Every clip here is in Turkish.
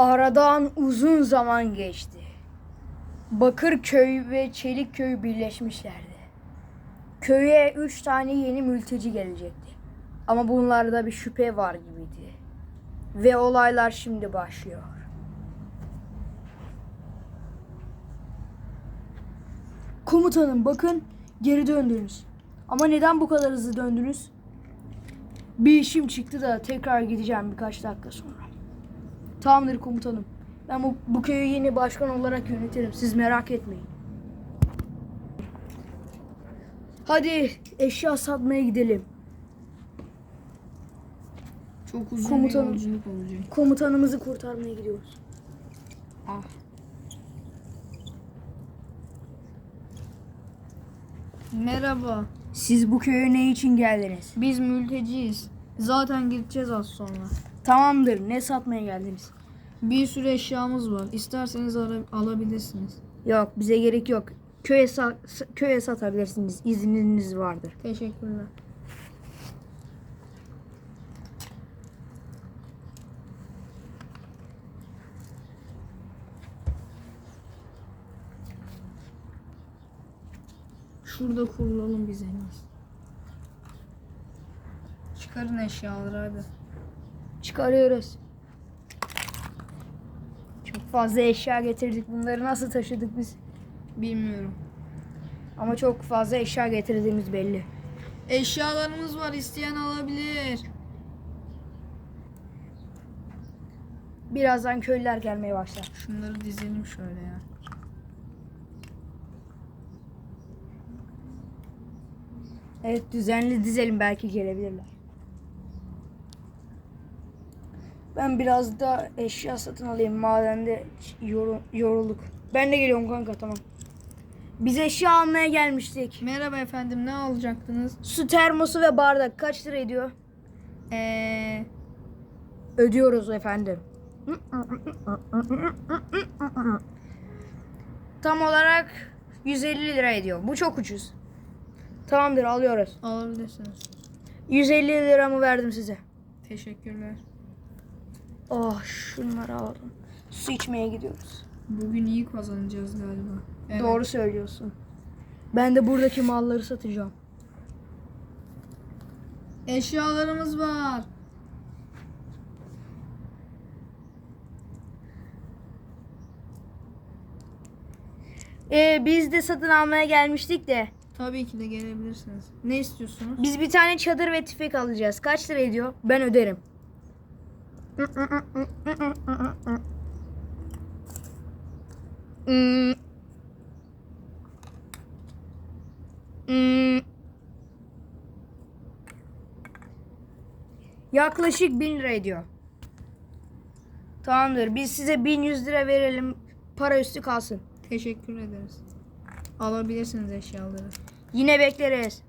Aradan uzun zaman geçti. Bakırköy ve Çelikköy birleşmişlerdi. Köye üç tane yeni mülteci gelecekti. Ama bunlarda bir şüphe var gibiydi. Ve olaylar şimdi başlıyor. Komutanım bakın geri döndünüz. Ama neden bu kadar hızlı döndünüz? Bir işim çıktı da tekrar gideceğim birkaç dakika sonra. Tamamdır komutanım. Ben bu, bu köyü yeni başkan olarak yönetirim. Siz merak etmeyin. Hadi eşya satmaya gidelim. Çok uzun Komutanım. bir yolculuk olacak. Komutanımızı kurtarmaya gidiyoruz. Ah. Merhaba. Siz bu köye ne için geldiniz? Biz mülteciyiz. Zaten gideceğiz az sonra. Tamamdır. Ne satmaya geldiniz? Bir sürü eşyamız var. İsterseniz alabilirsiniz. Yok bize gerek yok. Köye sa- köye satabilirsiniz. İzniniz vardır. Teşekkürler. Şurada kurulalım biz en iyisi. Çıkarın eşyaları hadi. Çıkarıyoruz. Çok fazla eşya getirdik. Bunları nasıl taşıdık biz? Bilmiyorum. Ama çok fazla eşya getirdiğimiz belli. Eşyalarımız var isteyen alabilir. Birazdan köylüler gelmeye başlar. Şunları dizelim şöyle ya. Evet düzenli dizelim belki gelebilirler. Ben biraz da eşya satın alayım. Madende yoru- yorulduk. Ben de geliyorum kanka tamam. Biz eşya almaya gelmiştik. Merhaba efendim ne alacaktınız? Su termosu ve bardak kaç lira ediyor? Eee Ödüyoruz efendim. Tam olarak 150 lira ediyor. Bu çok ucuz. Tamamdır alıyoruz. alabilirsiniz. 150 liramı verdim size. Teşekkürler. Oh şunları alalım. Su içmeye gidiyoruz. Bugün iyi kazanacağız galiba. Evet. Doğru söylüyorsun. Ben de buradaki malları satacağım. Eşyalarımız var. Ee, biz de satın almaya gelmiştik de. Tabii ki de gelebilirsiniz. Ne istiyorsunuz? Biz bir tane çadır ve tüfek alacağız. Kaç lira ediyor? Ben öderim. Hmm. Hmm. Yaklaşık 1000 lira ediyor. Tamamdır. Biz size 1100 lira verelim. Para üstü kalsın. Teşekkür ederiz. Alabilirsiniz eşyaları. Yine bekleriz.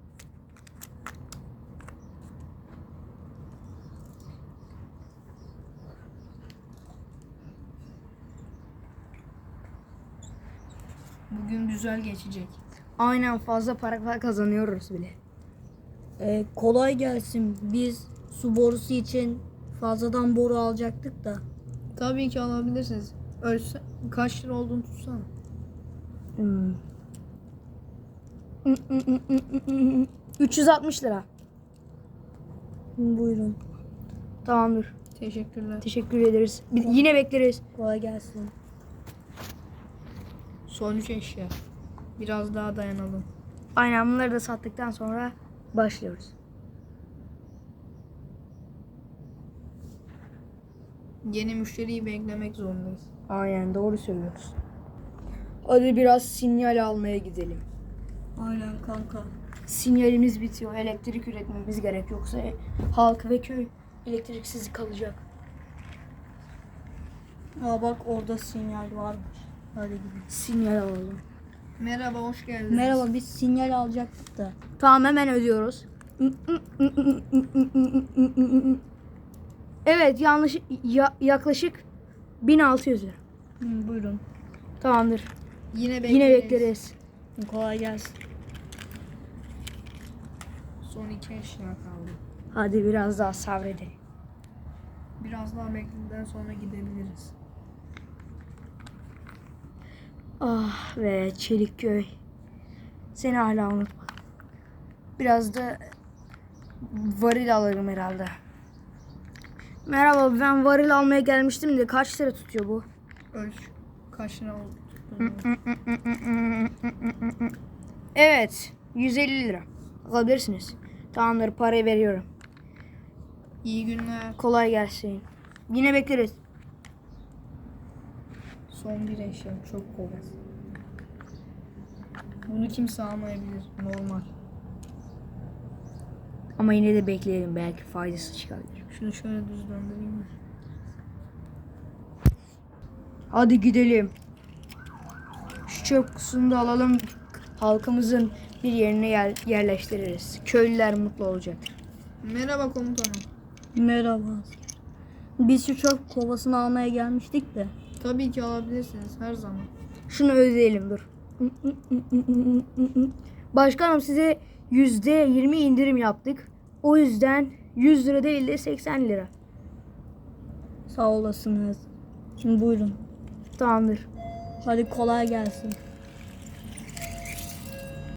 Bugün güzel geçecek. Aynen fazla para kazanıyoruz bile. Ee, kolay gelsin. Biz su borusu için fazladan boru alacaktık da. Tabii ki alabilirsiniz. Ölse kaç lira olduğunu tutsana. Hmm. 360 lira. Buyurun. Tamamdır. Teşekkürler. Teşekkür ederiz. Bir- Yine bekleriz. Kolay gelsin. Son üç eşya. Biraz daha dayanalım. Aynen bunları da sattıktan sonra başlıyoruz. Yeni müşteriyi beklemek zorundayız. Aynen doğru söylüyoruz. Hadi biraz sinyal almaya gidelim. Aynen kanka. Sinyalimiz bitiyor. Elektrik üretmemiz gerek. Yoksa halk ve köy elektriksiz kalacak. Aa bak orada sinyal varmış. Hadi gidelim. Sinyal alalım. Merhaba, hoş geldiniz. Merhaba biz sinyal alacaktık da. Tamam hemen ödüyoruz. Evet yanlış ya- yaklaşık 1600 lira. Hı, buyurun. Tamamdır. Yine bekleriz. Yine bekleriz. Kolay gelsin. Son iki eşya kaldı. Hadi biraz daha sabredelim. Biraz daha bekledikten sonra gidebiliriz. Ah ve Çelikköy. Seni hala unutmadım. Biraz da varil alırım herhalde. Merhaba ben varil almaya gelmiştim de kaç lira tutuyor bu? Ölç. Kaç lira oldu? Evet 150 lira. Alabilirsiniz. Tamamdır parayı veriyorum. İyi günler. Kolay gelsin. Yine bekleriz. Son bir eşya. Çok kolay. Bunu kimse almayabilir. Normal. Ama yine de bekleyelim belki faydası çıkabilir. Şunu şöyle düz döndüreyim mi? Hadi gidelim. Şu çöp kutusunu da alalım. Halkımızın bir yerine yer, yerleştiririz. Köylüler mutlu olacak. Merhaba komutanım. Merhaba. Biz şu çöp kovasını almaya gelmiştik de. Tabii ki alabilirsiniz her zaman. Şunu ödeyelim dur. Başkanım size yüzde yirmi indirim yaptık. O yüzden 100 lira değil de 80 lira. Sağ olasınız. Şimdi buyurun. Tamamdır. Hadi kolay gelsin.